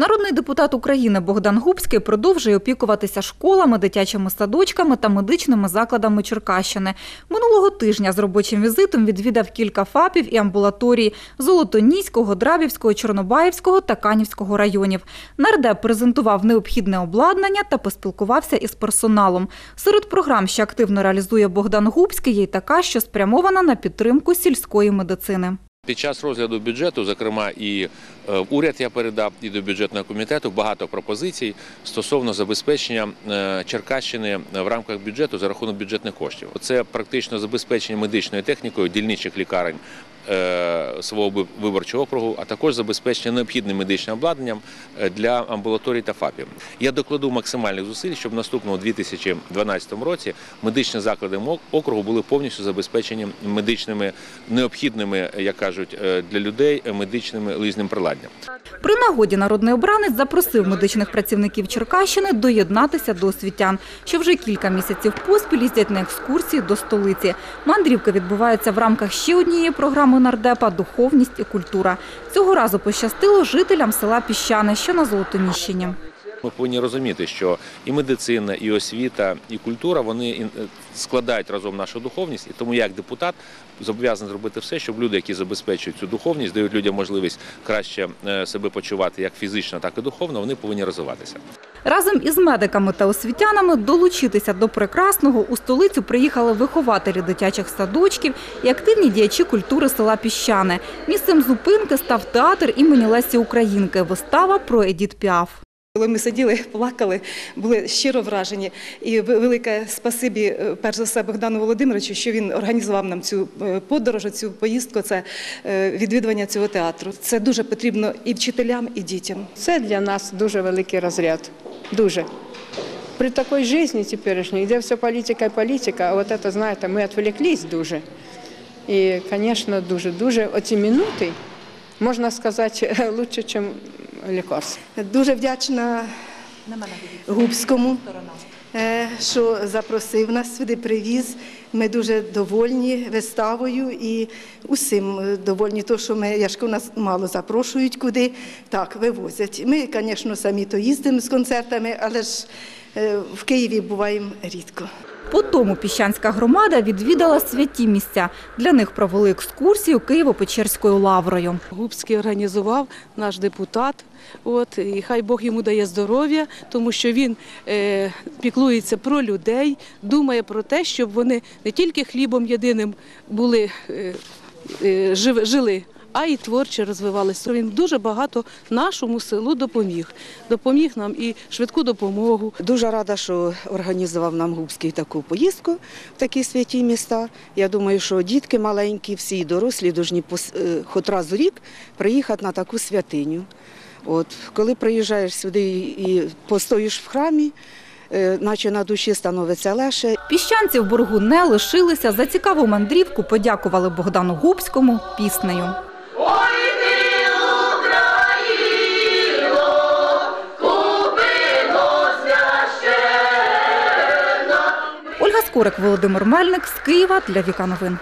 Народний депутат України Богдан Губський продовжує опікуватися школами, дитячими садочками та медичними закладами Черкащини. Минулого тижня з робочим візитом відвідав кілька ФАПів і амбулаторій Золотоніського, Драбівського, Чорнобаївського та Канівського районів. Нардеп презентував необхідне обладнання та поспілкувався із персоналом. Серед програм, що активно реалізує Богдан Губський, є й така, що спрямована на підтримку сільської медицини. Під час розгляду бюджету, зокрема, і е, уряд я передав і до бюджетного комітету багато пропозицій стосовно забезпечення е, Черкащини в рамках бюджету за рахунок бюджетних коштів. Це практично забезпечення медичною технікою дільничих лікарень свого виборчого округу, а також забезпечення необхідним медичним обладнанням е, для амбулаторій та ФАПів. Я докладу максимальних зусиль, щоб в наступному 2012 році медичні заклади округу були повністю забезпечені медичними необхідними, як кажуть, е, для людей е, медичними лизним приладдям. При нагоді народний обранець запросив медичних працівників Черкащини доєднатися до освітян, що вже кілька місяців поспіль їздять на екскурсії до столиці. Мандрівка відбувається в рамках ще однієї програми нардепа «Духовність і культура». Цього разу пощастило жителям села Піщане, що на Золотоніщині. Ми повинні розуміти, що і медицина, і освіта, і культура вони е, складають разом нашу духовність, і тому я як депутат зобов'язаний зробити все, щоб люди, які забезпечують цю духовність, дають людям можливість краще е, себе почувати як фізично, так і духовно, вони повинні розвиватися. Разом із медиками та освітянами долучитися до прекрасного у столицю приїхали вихователі дитячих садочків і активні діячі культури села Піщане. Місцем зупинки став театр імені Лесі Українки. Вистава про Едіт Піаф. Коли ми сиділи, плакали, були щиро вражені. І велике спасибі, е, перш за все, Богдану Володимировичу, що він організував нам цю е, подорож, цю поїздку, це е, відвідування цього театру. Це дуже потрібно і вчителям, і дітям. Це для нас дуже великий розряд. Дуже. При такій житті теперішній, де все політика і політика, а от це, знаєте, ми відволіклись дуже. І, звісно, дуже-дуже оці минути, можна сказати, краще, ніж лікарство. Дуже вдячна Губському, е, що запросив нас сюди, привіз. Ми дуже довольні виставою і усім е, довольні, то, що ми, я ж нас мало запрошують куди, так, вивозять. Ми, звісно, самі то їздимо з концертами, але ж е, в Києві буваємо рідко. По тому піщанська громада відвідала святі місця. Для них провели екскурсію Києво-Печерською лаврою. Губський організував наш депутат. От і хай Бог йому дає здоров'я, тому що він е, піклується про людей, думає про те, щоб вони не тільки хлібом єдиним були е, е, жили. А й творче розвивалися. Він дуже багато нашому селу допоміг. Допоміг нам і швидку допомогу, Дуже рада, що організував нам Губський таку поїздку в такі святі міста. Я думаю, що дітки маленькі, всі дорослі повинні хоч раз у рік приїхати на таку святиню. От, коли приїжджаєш сюди і постоїш в храмі, е, наче на душі становиться легше. Піщанці в боргу не лишилися. За цікаву мандрівку подякували Богдану Губському піснею. Скорик, Володимир Мельник з Києва для Віка Новин.